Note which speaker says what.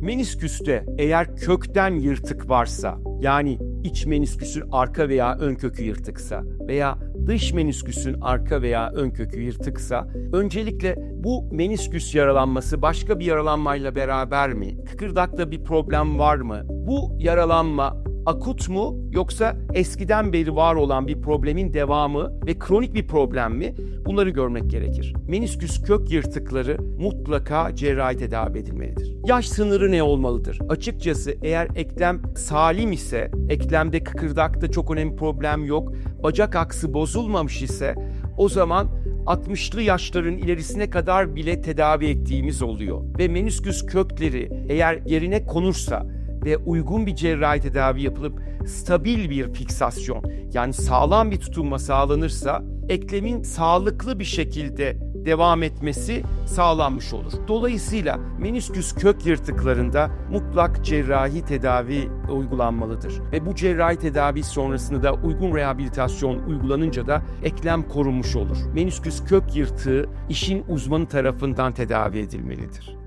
Speaker 1: Menisküste eğer kökten yırtık varsa, yani iç menisküsün arka veya ön kökü yırtıksa veya dış menisküsün arka veya ön kökü yırtıksa, öncelikle bu menisküs yaralanması başka bir yaralanmayla beraber mi? Kıkırdakta bir problem var mı? Bu yaralanma akut mu yoksa eskiden beri var olan bir problemin devamı ve kronik bir problem mi? Bunları görmek gerekir. Menisküs kök yırtıkları mutlaka cerrahi tedavi edilmelidir. Yaş sınırı ne olmalıdır? Açıkçası eğer eklem salim ise, eklemde kıkırdakta çok önemli problem yok, bacak aksı bozulmamış ise o zaman 60'lı yaşların ilerisine kadar bile tedavi ettiğimiz oluyor. Ve menisküs kökleri eğer yerine konursa ve uygun bir cerrahi tedavi yapılıp stabil bir fiksasyon yani sağlam bir tutunma sağlanırsa eklemin sağlıklı bir şekilde devam etmesi sağlanmış olur. Dolayısıyla menisküs kök yırtıklarında mutlak cerrahi tedavi uygulanmalıdır. Ve bu cerrahi tedavi sonrasında da uygun rehabilitasyon uygulanınca da eklem korunmuş olur. Menisküs kök yırtığı işin uzmanı tarafından tedavi edilmelidir.